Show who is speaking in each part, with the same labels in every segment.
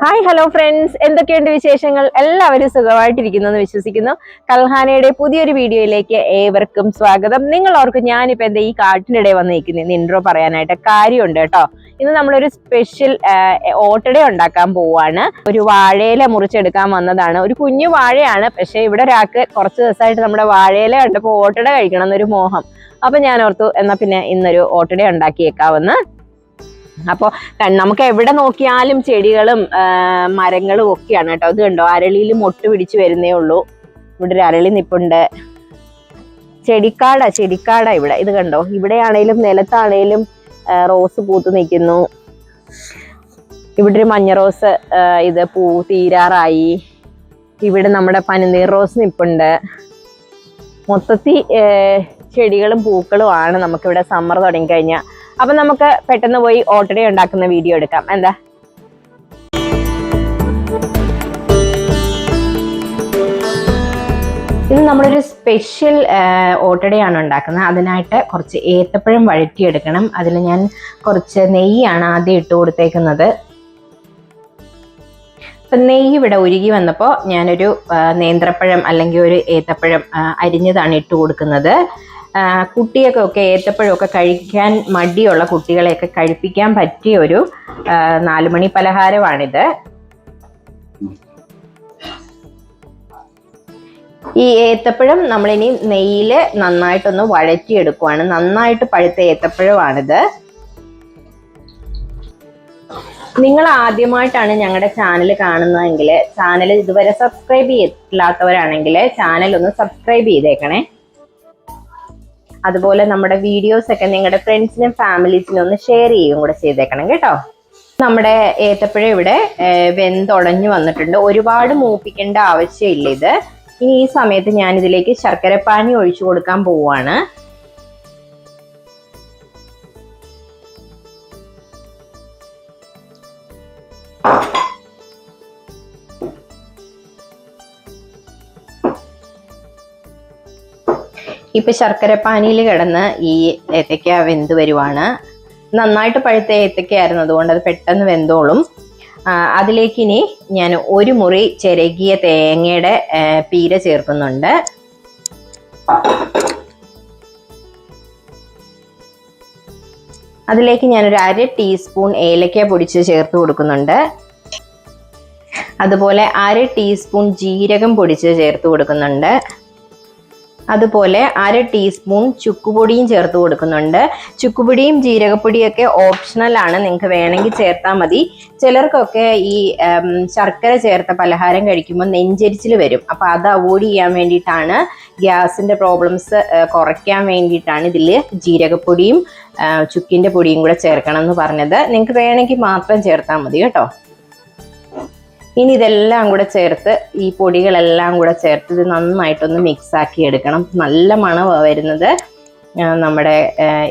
Speaker 1: Hi hello friends എന്തൊക്കെയുണ്ട് വിശേഷങ്ങൾ? എല്ലാവരും സുഖമായിട്ടിരിക്കുന്നു എന്ന് വിശ്വസിക്കുന്നു. കൽഹാനയുടെ പുതിയൊരു വീഡിയോയിലേക്ക് ഏവർക്കും സ്വാഗതം. നിങ്ങൾ ഓർക്കും ഞാനിപ്പോ എന്താ ഈ കാട്ടിനിടെ വന്നിരിക്കുന്നത് ഇൻട്രോ പറയാനായിട്ട് കാര്യമുണ്ട് കേട്ടോ. ഇന്ന് നമ്മളൊരു സ്പെഷ്യൽ ഓട്ടട ഉണ്ടാക്കാൻ പോവാണ്. ഒരു വാഴയില മുറിച്ചെടുക്കാൻ വന്നതാണ്. ഒരു കുഞ്ഞു വാഴയാണ്. പക്ഷേ ഇവിടെ ഒരാൾക്ക് കുറച്ച് ദിവസമായിട്ട് നമ്മുടെ വാഴയില കണ്ടപ്പോൾ ഓട്ടട കഴിക്കണം എന്നൊരു മോഹം. അപ്പൊ ഞാൻ ഓർത്തു എന്നാ പിന്നെ ഇന്നൊരു ഓട്ടട ഉണ്ടാക്കിയേക്കാവെന്ന് അപ്പോൾ നമുക്ക് എവിടെ നോക്കിയാലും ചെടികളും മരങ്ങളും ഒക്കെയാണ് കേട്ടോ. ഇത് കണ്ടോ? അരളിയിൽ മൊട്ട് പിടിച്ചു വരുന്നേ ഉള്ളൂ. ഇവിടെ ഒരു അരളി നിപ്പുണ്ട്. ചെടിക്കാടാ ചെടിക്കാടാ ഇവിടെ. ഇത് കണ്ടോ? ഇവിടെയാണേലും നിലത്താണേലും റോസ് പൂത്ത് നിൽക്കുന്നു. ഇവിടെ ഒരു മഞ്ഞ റോസ് ഇത് പൂ തീരാറായി. ഇവിടെ നമ്മുടെ പനിനീർ റോസ് നിപ്പുണ്ട്. മൊത്തത്തിൽ ചെടികളും പൂക്കളും ആണ് നമുക്കിവിടെ സമ്മർ തുടങ്ങിക്കഴിഞ്ഞാൽ അപ്പൊ നമുക്ക് പെട്ടെന്ന് പോയി ഓട്ടട ഉണ്ടാക്കുന്ന വീഡിയോ എടുക്കാം. എന്താ? ഇത് നമ്മളൊരു സ്പെഷ്യൽ ഓട്ടടയാണ് ഉണ്ടാക്കുന്നത്. അതിനായിട്ട് കുറച്ച് ഏത്തപ്പഴം വഴറ്റിയെടുക്കണം. അതിൽ ഞാൻ കുറച്ച് നെയ്യാണ് ആദ്യം ഇട്ട് കൊടുത്തേക്കുന്നത്. അപ്പം നെയ്യ് ഇവിടെ ഉരുകി വന്നപ്പോൾ ഞാനൊരു നേന്ത്രപ്പഴം അല്ലെങ്കിൽ ഒരു ഏത്തപ്പഴം അരിഞ്ഞതാണ് ഇട്ട് കൊടുക്കുന്നത്. കുട്ടിയൊക്കെ ഏത്തപ്പഴമൊക്കെ കഴിക്കാൻ മടിയുള്ള കുട്ടികളെയൊക്കെ കഴിപ്പിക്കാൻ പറ്റിയ ഒരു നാലുമണി പലഹാരമാണിത്. ഈ ഏത്തപ്പഴം നമ്മളിനി നെയ്യിൽ നന്നായിട്ടൊന്ന് വഴറ്റിയെടുക്കുവാണ്. നന്നായിട്ട് പഴുത്ത ഏത്തപ്പഴമാണിത്. നിങ്ങൾ ആദ്യമായിട്ടാണ് ഞങ്ങളുടെ ചാനൽ കാണുന്നതെങ്കിൽ ചാനൽ ഇതുവരെ സബ്സ്ക്രൈബ് ചെയ്തിട്ടില്ലാത്തവരാണെങ്കിൽ ചാനൽ ഒന്ന് സബ്സ്ക്രൈബ് ചെയ്തേക്കണേ. അതുപോലെ നമ്മുടെ വീഡിയോസ് ഒക്കെ നിങ്ങളുടെ ഫ്രണ്ട്സിനും ഫാമിലീസിനും ഒന്ന് ഷെയർ ചെയ്യുകയും കൂടെ ചെയ്തേക്കണം കേട്ടോ. നമ്മുടെ ഏത്തപ്പഴം ഇവിടെ വെന്തൊടഞ്ഞു വന്നിട്ടുണ്ട്. ഒരുപാട് മൂപ്പിക്കേണ്ട ആവശ്യമില്ല ഇത്. ഇനി ഈ സമയത്ത് ഞാൻ ഇതിലേക്ക് ശർക്കരപ്പാനി ഒഴിച്ചു കൊടുക്കാൻ പോവുകയാണ്. ഇപ്പൊ ശർക്കരപ്പാനിയിൽ കിടന്ന് ഈ ഏത്തക്ക വെന്ത് വരുവാണ്. നന്നായിട്ട് പഴുത്ത ഏത്തയ്ക്കായിരുന്നു അതുകൊണ്ട് അത് പെട്ടെന്ന് വെന്തോളും. അതിലേക്ക് ഇനി ഞാൻ ഒരു മുറി ചിരകിയ തേങ്ങയുടെ പീര ചേർക്കുന്നുണ്ട്. അതിലേക്ക് ഞാനൊരു അര ടീസ്പൂൺ ഏലക്ക പൊടിച്ച് ചേർത്ത് കൊടുക്കുന്നുണ്ട്. അതുപോലെ അര ടീസ്പൂൺ ജീരകം പൊടിച്ച് ചേർത്ത് കൊടുക്കുന്നുണ്ട്. അതുപോലെ അര ടീസ്പൂൺ ചുക്കുപൊടിയും ചേർത്ത് കൊടുക്കുന്നുണ്ട്. ചുക്കുപൊടിയും ജീരകപ്പൊടിയൊക്കെ ഓപ്ഷണൽ ആണ്. നിങ്ങൾക്ക് വേണമെങ്കിൽ ചേർത്താൽ മതി. ചിലർക്കൊക്കെ ഈ ശർക്കര ചേർത്ത പലഹാരം കഴിക്കുമ്പോൾ നെഞ്ചരിച്ചിൽ വരും. അപ്പോൾ അത് അവോയ്ഡ് ചെയ്യാൻ വേണ്ടിയിട്ടാണ് ഗ്യാസിന്റെ പ്രോബ്ലംസ് കുറയ്ക്കാൻ വേണ്ടിയിട്ടാണ് ഇതിൽ ജീരകപ്പൊടിയും ചുക്കിന്റെ പൊടിയും കൂടെ ചേർക്കണം എന്ന് പറഞ്ഞത്. നിങ്ങൾക്ക് വേണമെങ്കിൽ മാത്രം ചേർത്താൽ മതി കേട്ടോ. ഇനി ഇതെല്ലാം കൂടെ ചേർത്ത് ഈ പൊടികളെല്ലാം കൂടെ ചേർത്ത് ഇത് നന്നായിട്ടൊന്ന് മിക്സ് ആക്കി എടുക്കണം. നല്ല മണമാണ് വരുന്നത്. നമ്മുടെ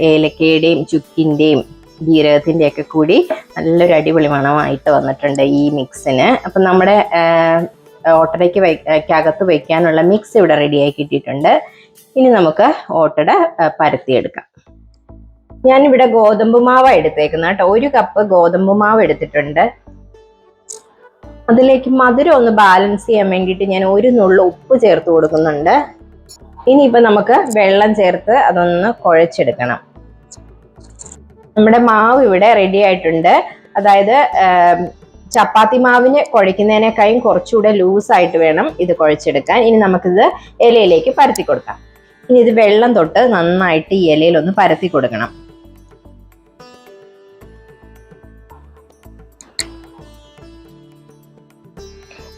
Speaker 1: ഏലക്കയുടെയും ചുക്കിന്റെയും ജീരകത്തിന്റെ ഒക്കെ കൂടി നല്ലൊരു അടിപൊളി മണമായിട്ട് വന്നിട്ടുണ്ട് ഈ മിക്സിന് അപ്പം നമ്മുടെ ഓട്ടടയ്ക്ക് വയ്ക്കകത്ത് വയ്ക്കാനുള്ള മിക്സ് ഇവിടെ റെഡിയാക്കി കിട്ടിയിട്ടുണ്ട്. ഇനി നമുക്ക് ഓട്ടട പരത്തിയെടുക്കാം. ഞാനിവിടെ ഗോതമ്പ് മാവ് എടുത്തേക്കുന്നത് കേട്ടോ. ഒരു കപ്പ് ഗോതമ്പ് മാവ് എടുത്തിട്ടുണ്ട്. അതിലേക്ക് മധുരം ഒന്ന് ബാലൻസ് ചെയ്യാൻ വേണ്ടിയിട്ട് ഞാൻ ഒരു നുള്ള ഉപ്പ് ചേർത്ത് കൊടുക്കുന്നുണ്ട്. ഇനിയിപ്പോൾ നമുക്ക് വെള്ളം ചേർത്ത് അതൊന്ന് കുഴച്ചെടുക്കണം. നമ്മുടെ മാവ് ഇവിടെ റെഡി ആയിട്ടുണ്ട്. അതായത് ചപ്പാത്തി മാവിന് കുഴയ്ക്കുന്നതിനേക്കാളും കുറച്ചുകൂടെ ലൂസായിട്ട് വേണം ഇത് കുഴച്ചെടുക്കാൻ. ഇനി നമുക്കിത് ഇലയിലേക്ക് പരത്തി കൊടുക്കാം. ഇനി ഇത് വെള്ളം തൊട്ട് നന്നായിട്ട് ഈ ഇലയിലൊന്ന് പരത്തി കൊടുക്കണം.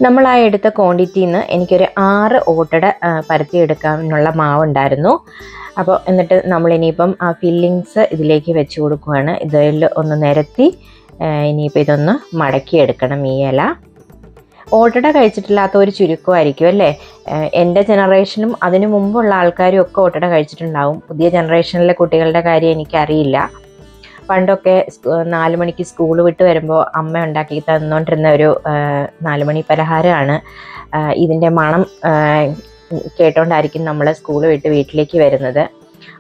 Speaker 1: നമ്മൾ ആ എടുത്ത ക്വാണ്ടിറ്റിയിൽ നിന്ന് എനിക്കൊരു ആറ് ഓട്ടട എടുക്കാനുള്ള പരത്തിയെടുക്കാനുള്ള മാവുണ്ടായിരുന്നു. അപ്പോൾ എന്നിട്ട് നമ്മൾ ഇനിയിപ്പം ആ ഫില്ലിങ്സ് ഇതിലേക്ക് വെച്ച് കൊടുക്കുകയാണ് ഇതിൽ ഒന്ന് നിരത്തി ഇനിയിപ്പോൾ ഇതൊന്ന് മടക്കിയെടുക്കണം ഈ ഇല. ഓട്ടട കഴിച്ചിട്ടില്ലാത്ത ഒരു ചുരുക്കമായിരിക്കും അല്ലേ? എന്റെ ജനറേഷനും അതിനു മുമ്പുള്ള ആൾക്കാരും ഒക്കെ ഓട്ടട കഴിച്ചിട്ടുണ്ടാവും. പുതിയ ജനറേഷനിലെ കുട്ടികളുടെ കാര്യം എനിക്കറിയില്ല. പണ്ടൊക്കെ നാല് മണിക്ക് സ്കൂൾ വിട്ട് വരുമ്പോൾ അമ്മ ഉണ്ടാക്കി തന്നുകൊണ്ടിരുന്ന ഒരു നാലുമണി മണി പലഹാരമാണ്. ഇതിന്റെ മണം കേട്ടോണ്ടായിരിക്കും നമ്മൾ സ്കൂൾ വിട്ട് വീട്ടിലേക്ക് വരുന്നത്.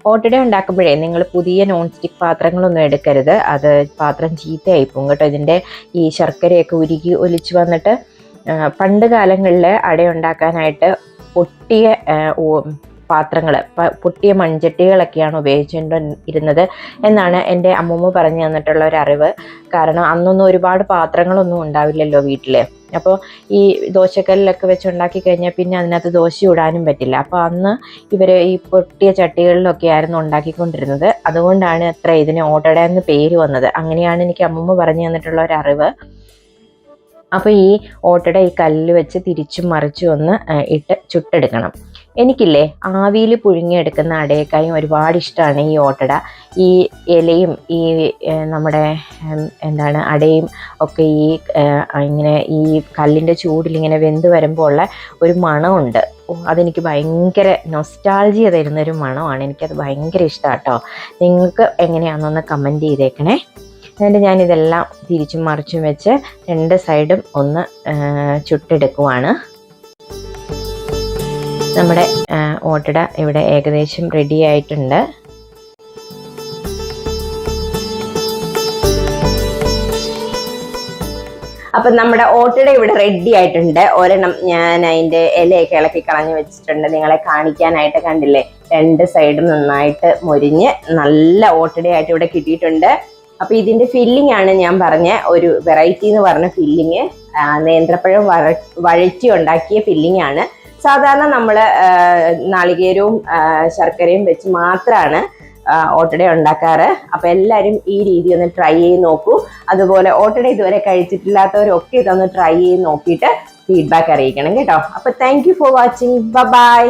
Speaker 1: ഓട്ടട ഉണ്ടാക്കുമ്പോഴേ നിങ്ങൾ പുതിയ നോൺ സ്റ്റിക്ക് പാത്രങ്ങളൊന്നും എടുക്കരുത്. അത് പാത്രം ചീത്തയായി പോകും കേട്ടോ. ഇതിന്റെ ഈ ശർക്കരയൊക്കെ ഉരുകി ഒലിച്ച് വന്നിട്ട് പണ്ട് കാലങ്ങളിൽ അട ഉണ്ടാക്കാനായിട്ട് പൊട്ടിയ പാത്രങ്ങൾ പൊട്ടിയ മൺചട്ടികളൊക്കെയാണ് ഉപയോഗിച്ചുകൊണ്ട് ഇരുന്നത് എന്നാണ് എന്റെ അമ്മൂമ്മ പറഞ്ഞു തന്നിട്ടുള്ള ഒരു അറിവ്. കാരണം അന്നൊന്നും ഒരുപാട് പാത്രങ്ങളൊന്നും ഉണ്ടാവില്ലല്ലോ വീട്ടിൽ അപ്പോൾ ഈ ദോശക്കല്ലിലൊക്കെ വെച്ച് ഉണ്ടാക്കി കഴിഞ്ഞാൽ പിന്നെ അതിനകത്ത് ദോശ ഇടാനും പറ്റില്ല. അപ്പോൾ അന്ന് ഇവർ ഈ പൊട്ടിയ ചട്ടികളിലൊക്കെ ആയിരുന്നു ഉണ്ടാക്കിക്കൊണ്ടിരുന്നത്. അതുകൊണ്ടാണ് അത്ര ഇതിന് ഓട്ടട എന്ന് പേര് വന്നത്. അങ്ങനെയാണ് എനിക്ക് അമ്മൂമ്മ പറഞ്ഞു തന്നിട്ടുള്ള ഒരു അറിവ്. അപ്പോൾ ഈ ഓട്ടട ഈ കല്ലിൽ വെച്ച് തിരിച്ചും മറിച്ചും ഒന്ന് ഇട്ട് ചുട്ടെടുക്കണം. എനിക്കില്ലേ ആവിയിൽ പുഴുങ്ങിയെടുക്കുന്ന അടയേക്കായും ഒരുപാട് ഇഷ്ടമാണ് ഈ ഓട്ടട. ഈ ഇലയും ഈ നമ്മുടെ എന്താണ് അടയും ഒക്കെ ഈ ഇങ്ങനെ ഈ കല്ലിന്റെ ചൂടിൽ ഇങ്ങനെ വെന്ത് വരുമ്പോൾ ഉള്ള ഒരു മണമുണ്ട്. അതെനിക്ക് ഭയങ്കര നൊസ്റ്റാൾജിയ തരുന്നൊരു മണമാണ്. എനിക്കത് ഭയങ്കര ഇഷ്ടമാണ് കേട്ടോ നിങ്ങൾക്ക് എങ്ങനെയാണെന്നൊന്ന് കമന്റ് ചെയ്തേക്കണേ. എന്നിട്ട് ഞാനിതെല്ലാം തിരിച്ചും മറിച്ചും വെച്ച് രണ്ട് സൈഡും ഒന്ന് ചുട്ടെടുക്കുവാണ്. നമ്മുടെ ഓട്ടട ഇവിടെ ഏകദേശം റെഡി ആയിട്ടുണ്ട്. അപ്പം നമ്മുടെ ഓട്ടട ഇവിടെ റെഡി ആയിട്ടുണ്ട്. ഒരെണ്ണം ഞാൻ അതിന്റെ ഇലയൊക്കെ ഇളക്കി കളഞ്ഞു വെച്ചിട്ടുണ്ട്. നിങ്ങളെ കാണിക്കാനായിട്ട് കണ്ടില്ലേ? രണ്ട് സൈഡും നന്നായിട്ട് മുരിഞ്ഞ് നല്ല ഓട്ടടയായിട്ട് ഇവിടെ കിട്ടിയിട്ടുണ്ട്. അപ്പൊ ഇതിന്റെ ഫില്ലിംഗ് ആണ് ഞാൻ പറഞ്ഞ ഒരു വെറൈറ്റി എന്ന് പറഞ്ഞ ഫില്ലിങ് നേന്ത്രപ്പഴം വഴ വഴറ്റി ഉണ്ടാക്കിയ ഫില്ലിംഗ് ആണ്. സാധാരണ നമ്മൾ നാളികേരവും ശർക്കരയും വെച്ച് മാത്രമാണ് ഓട്ടട ഉണ്ടാക്കാറ്. അപ്പോൾ എല്ലാവരും ഈ രീതി ഒന്ന് ട്രൈ ചെയ്ത് നോക്കൂ. അതുപോലെ ഓട്ടട ഇതുവരെ കഴിച്ചിട്ടില്ലാത്തവരൊക്കെ ഇതൊന്ന് ട്രൈ ചെയ്ത് നോക്കിയിട്ട് ഫീഡ്ബാക്ക് അറിയിക്കണം കേട്ടോ. അപ്പോൾ താങ്ക് ഫോർ വാച്ചിങ് ബൈ